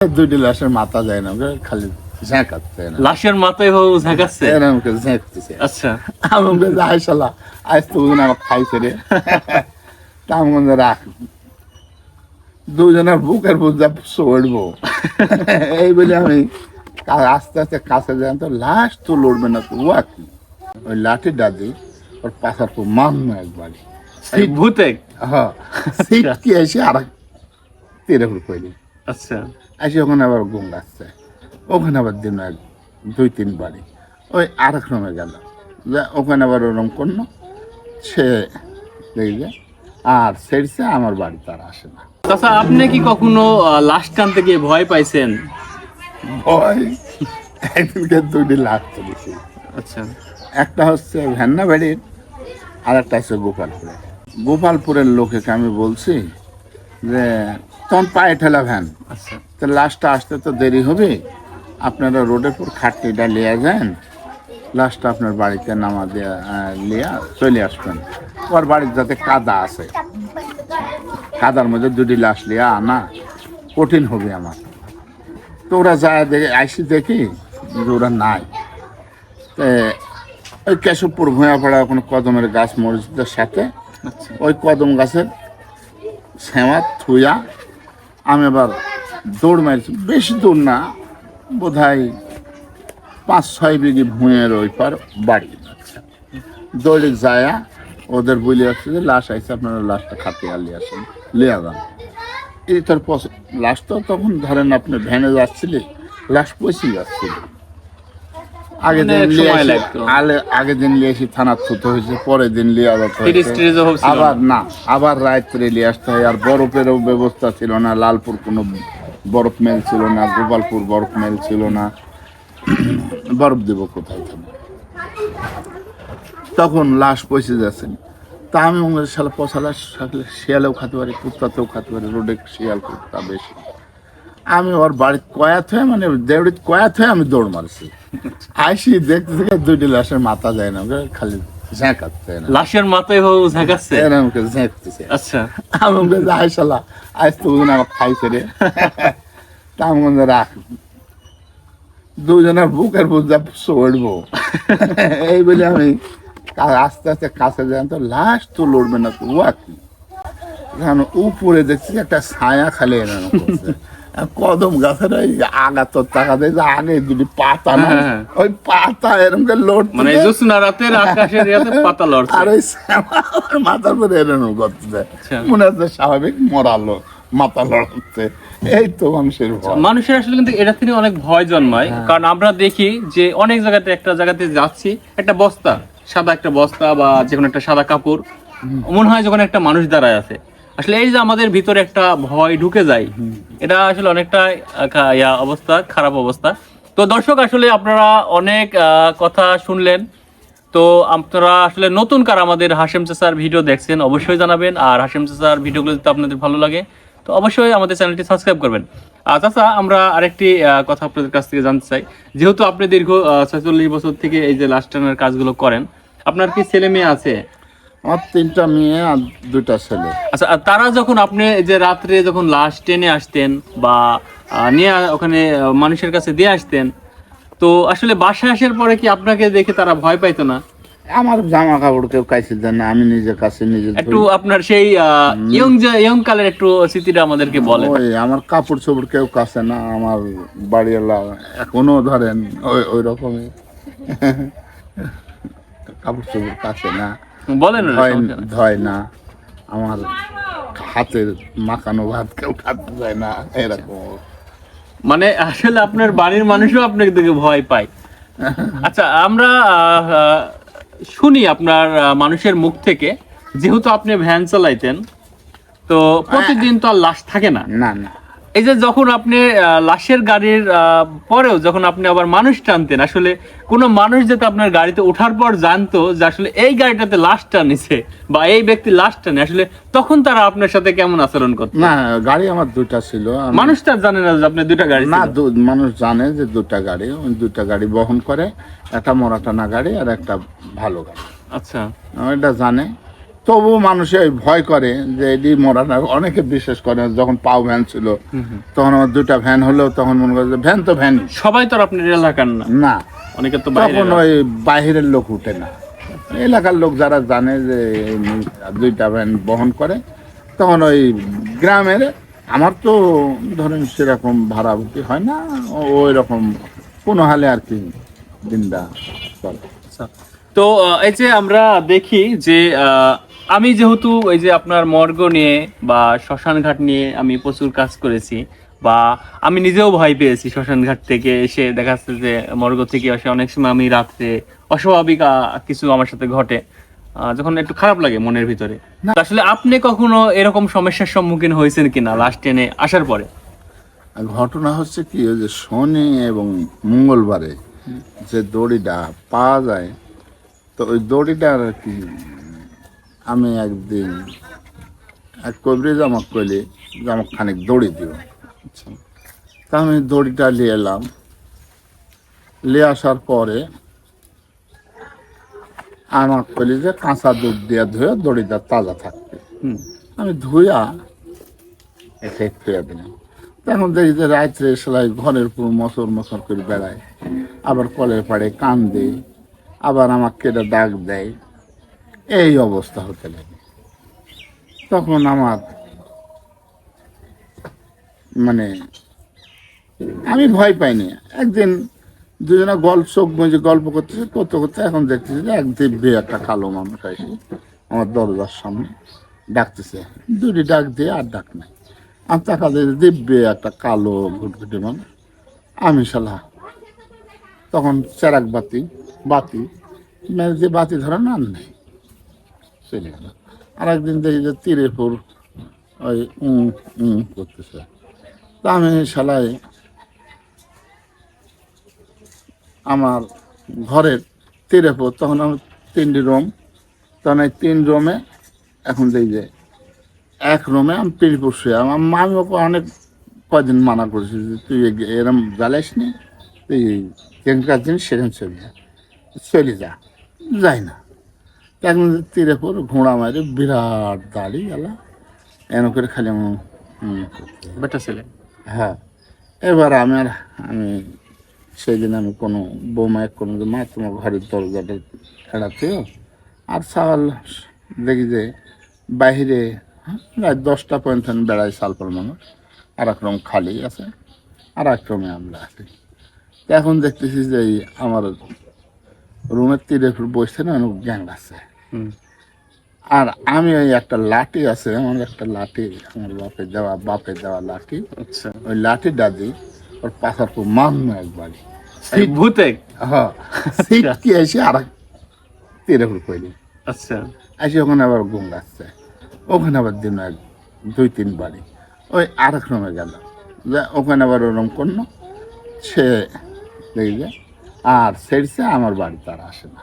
দুইটি লাশের মাথা যায় না খালি ঝাঁকাচ্ছে না। লাশের মাথায় ভাবে ঝাঁকাচ্ছে? এরকম করে ঝাঁকতেছে। আচ্ছা। আমি ওকে যাই শালা আজ তো ওজন আমার খাইছে রে। তা আমি রাখ দুজনের বুকের বুঝা চড়বো। এই বলে আমি আস্তে আস্তে কাছে যাই তো লাশ তো লড়বে না তো ও কি? ওই লাঠি ডাদি ওর পাশার তো মান না ভূতে? হ্যাঁ সিট কি এসে আর তেরে কইলি আচ্ছা। আসে ওখানে আবার ঘুম আসছে ওখানে আবার দিন এক দুই তিন বাড়ি। ওই আর এক রুমে গেল যে ওখানে আবার ওরম করল। সে দেখবে আর সেরছে আমার বাড়ি তার আসে না। চাচা আপনি কি কখনো লাশ টানতে গিয়ে ভয় পাইছেন? ভয়? একদিনকে দুইটি লাভ তুলেছি আচ্ছা। একটা হচ্ছে ভ্যান্না বাড়ির আর একটা হচ্ছে গোপালপুরে গোপালপুরের লোকেকে আমি বলছি যে তখন পায়ে ঠেলা ভ্যান। আচ্ছা। তো লাস্টটা আসতে তো দেরি হবে। আপনারা রোডের পর খাটটিটা লিয়ে যান লাস্টটা আপনার বাড়িতে নামা দেওয়া লিয়া চলে আসবেন। ওর বাড়ির যাতে কাদা আছে। কাদার মধ্যে দুটি লাশ লিয়া আনা কঠিন হবে আমার। তো ওরা যায় দেখে আইসি দেখি যে ওরা নাই। তো ওই কেশবপুর ভূঁয়াপাড়া ওখানে কদমের গাছ মসজিদের সাথে আচ্ছা। ওই কদম গাছের শ্যামা থুয়া। আমি আবার দৌড় মারছি। বেশি দূর না বোধ হয় পাঁচ, ছয় বিঘি ভুঁয়ের ওই পার বাড়ি। দৌড়ে যায়া ওদের বলে আসছে যে, লাশ আইসে আপনারা লাশটা খাতে আলিয়ে আসেন, লিয়া যান। এই তোর পছ- লাশ তো তখন ধরেন আপনি ভ্যানে যাচ্ছিলে, লাশ পচি যাচ্ছিল। আগে দিন লিয়ে সময় লাগতো। দিন লিয়ে এসে থানার থুতে হয়েছে পরের দিন লিয়ে আবার না। আবার রাত্রে নিয়ে আসতে হয়। আর বরফেরও ব্যবস্থা ছিল না লালপুর কোনো বরফ মেল ছিল না গোপালপুর বরফ মেল ছিল না। বরফ দেব কোথায় তখন লাশ পয়সে যাচ্ছেন তা আমি মনে করি, শালা পচা লাশ থাকলে শিয়ালেও খাতে পারি কুত্তাতেও খাতে পারি রোডে শিয়াল কুত্তা বেশি। আমি ওর বাড়ির কয়াত হয়ে মানে দেউড়িত কয়াত হয়ে আমি দৌড় মারছি। আইসি দেখতে দেখে দুইটি লাশের মাথা যায় না খালি ঝাঁকাচ্ছে না। লাশের মাথায় ভাবে ঝাঁকাচ্ছে? এরকম করে ঝেঁকতেছে। আচ্ছা। আমি বলছি আয় শালা আজ তো ওজন আমার খাইছে রে। তা আমি রাখ। দুজনের বুকের বুঝা চড়বো। এই বলে আমি আস্তে আস্তে কাছে যাই তো লাশ তো লড়বে না তো ও কি? উপরে দেখছি একটা ছায়া খালি এরকম কদম গাছের ওই আগা তোর টাকা দেয় যে আগে দুটি পাতা না হ্যাঁ, হ্যাঁ। ওই পাতা এরকম করে লড়ছে মানে রাতের আকাশের ইয়াতে পাতা লড়ছে। আর ওই মাথার উপরে এরকম করতেছে আচ্ছা। মনে হচ্ছে স্বাভাবিক মরালো মাথা লড়াচ্ছে। এই তো মানুষের মানুষের আসলে কিন্তু এটা থেকে অনেক ভয় জন্মায়। কারণ আমরা দেখি যে অনেক জায়গাতে একটা জায়গাতে যাচ্ছি একটা বস্তা সাদা একটা বস্তা বা যে কোনো একটা সাদা কাপড়। মনে হয় যখন একটা মানুষ দাঁড়ায় আছে। আসলে এই যে আমাদের ভিতরে একটা ভয় ঢুকে যায়, এটা আসলে অনেকটা ইয়া অবস্থা, খারাপ অবস্থা। তো দর্শক, আসলে আপনারা অনেক কথা শুনলেন। তো আপনারা আসলে নতুন কার আমাদের হাসেম চাচার ভিডিও দেখছেন, অবশ্যই জানাবেন। আর হাসেম চাচার ভিডিওগুলো যদি আপনাদের ভালো লাগে, তো অবশ্যই আমাদের চ্যানেলটি সাবস্ক্রাইব করবেন। আর চাচা, আমরা আরেকটি কথা আপনাদের কাছ থেকে জানতে চাই। যেহেতু আপনি দীর্ঘ ছয়চল্লিশ বছর থেকে এই যে লাস্ট টানের কাজগুলো করেন, আপনার কি ছেলে মেয়ে আছে? আমার তিনটা মেয়ে আর দুইটা ছেলে। আচ্ছা আর তারা যখন আপনি যে রাত্রে যখন লাশ টেনে আসতেন বা আহ, নিয়ে ওখানে আহ, মানুষের কাছে দিয়ে আসতেন তো আসলে বাসায় আসার পরে কি আপনাকে দেখে তারা ভয় পাইতো না? আমার জামা কাপড় কেউ কাইছে দেন না আমি নিজের কাছে নিজে একটু আপনার সেই ইয়ং ইয়ং কালের একটু স্মৃতিটা আমাদেরকে বলে ওই আমার কাপড় চোপড় কেউ কাছে না আমার বাড়িওয়ালা এখনও ধরেন ওই ওই রকমই। কাপড় চোপড় কাছে না। বলেন না, ধয় আমার হাতের মাখানো ভাত কেউ খাতে যায় না এরকম। মানে আসলে আপনার বাড়ির মানুষও আপনাকে দেখে ভয় পায়। আচ্ছা আমরা শুনি আপনার মানুষের মুখ থেকে যেহেতু আপনি ভ্যান চালাইতেন তো প্রতিদিন তো আর লাশ থাকে না। না না। এই যে যখন আপনি লাশের গাড়ির পরেও যখন আপনি আবার মানুষ টানতেন আসলে কোনো মানুষ যাতে আপনার গাড়িতে ওঠার পর জানতো যে আসলে এই গাড়িটাতে লাশ টানিছে বা এই ব্যক্তি লাশ টানে আসলে তখন তারা আপনার সাথে কেমন আচরণ করতো? না গাড়ি আমার দুটা ছিল। মানুষ তো আর জানে না যে আপনি দুটা গাড়ি না মানুষ জানে যে দুটা গাড়ি দুটা গাড়ি বহন করে একটা মরাটানা গাড়ি আর একটা ভালো গাড়ি। আচ্ছা। এটা জানে। তবু মানুষে ভয় করে যে এটি মরাটা অনেকে বিশ্বাস করে যখন পাও ভ্যান ছিল তখন আমার দুটা ভ্যান হলো তখন মনে করে ভ্যান তো ভ্যান সবাই তো আপনার এলাকার না। না। অনেকে তো তখন ওই বাহিরের লোক উঠে না। এলাকার লোক যারা জানে যে দুইটা ভ্যান বহন করে তখন ওই গ্রামের আমার তো ধরেন সেরকম ভাড়াভুটি হয় না ওই রকম কোনো হালে আর কি দিনটা চলে আচ্ছা। তো এই যে আমরা দেখি যে আমি যেহেতু ওই যে আপনার মর্গ নিয়ে বা শ্মশান ঘাট নিয়ে আমি প্রচুর কাজ করেছি বা আমি নিজেও ভয় পেয়েছি শ্মশান ঘাট থেকে এসে দেখা যাচ্ছে যে মর্গ থেকে আসে অনেক সময় আমি রাত্রে অস্বাভাবিক কিছু আমার সাথে ঘটে। যখন একটু খারাপ লাগে মনের ভিতরে। আসলে আপনি কখনো এরকম সমস্যার সম্মুখীন হয়েছেন কিনা লাস্ট টেনে আসার পরে? ঘটনা হচ্ছে কি ওই যে শনি এবং মঙ্গলবারে যে দড়িটা পাওয়া যায় তো ওই দড়িটা আর কি আমি একদিন এক কবরে আমাকে কইলে যে আমাকে খানিক দড়ি দিও। তা আমি দড়িটা নিয়ে এলাম। নিয়ে আসার পরে আমার কইলি যে কাঁচা দুধ দিয়ে ধুয়ে দড়িটা তাজা থাকবে। হুম। আমি ধুইয়া এসে থুয়ে দিলাম। তখন দেখি যে রাত্রে সেলাই ঘরের উপর মশর মশর করে বেড়ায়। আবার কলের পাড়ে কান দেয় আবার আমার কেটে দাগ দেয়। এই অবস্থা হতে লাগে। তখন আমার মানে আমি ভয় পাইনি। একদিন দুজনে গল্প বুঝে গল্প করতেছে করতে করতে এখন দেখতেছি যে এক দিব্যি একটা কালো মানুষ আসে আমার দরজার সামনে, ডাকতেছে। দুটি ডাক দিয়ে আর ডাক নাই। আমি তাকাতে দিব্যে একটা কালো ঘুটঘুটে মানুষ। আমি শালা তখন চেরাক বাতি বাতি মেরে দিয়ে বাতি ধরা না আর নেই। চলে গেল আর একদিন দেখি যে তীরে ফুর ওই উম উম, করতেছে। তা আমি শালায় আমার ঘরের তীরে ফুর তখন আমি তিনটি রুম, তখন এই তিন রুমে এখন দেখি যে এক রুমে আমি পিড়িপুর শুয়ে, আমার আমি ওকে অনেক কয়দিন মানা করেছি যে তুই এরম জ্বালাইস নি, তুই যেখানকার জিনিস সেখানে চলে যা। চলে যা, যাই না। তা এখন তীরে পর ঘোড়া মারে বিরাট দাড়ি গেলা। এন করে খালি বেটা ছেলে। হ্যাঁ। এবার আমি আর আমি সেই দিন আমি কোনো বৌমায় কোনো মা তোমার ঘরের দরজাটা এড়াতেও আর সকাল দেখি যে বাহিরে হ্যাঁ, রাত দশটা পর্যন্ত আমি বেড়াই সালপাল মানুষ আর এক রুম খালি আছে আর এক রুমে আমরা আছি এখন দেখতেছি যে এই আমার রুমের তীরে বসছে না অনেক গ্যাং আছে। আর আমি ওই একটা লাঠি আছে আমার একটা লাঠি আমার বাপের দেওয়া বাপের দেওয়া লাঠি। আচ্ছা। ওই লাঠি দাদি ওর পাশার খুব মারনো একবারই এই ভূতে? হ্যাঁ সিটকে এসে আর এক তীরে ফুল কইলি আচ্ছা। এসে ওখানে আবার ঘুম গাচ্ছে ওখানে আবার দিন এক দুই তিন বাড়ি। ওই আর এক রুমে গেল। ওখানে আবার ওরম করল সে দেখি যে আর সেরছে আমার বাড়ি তার আসে না।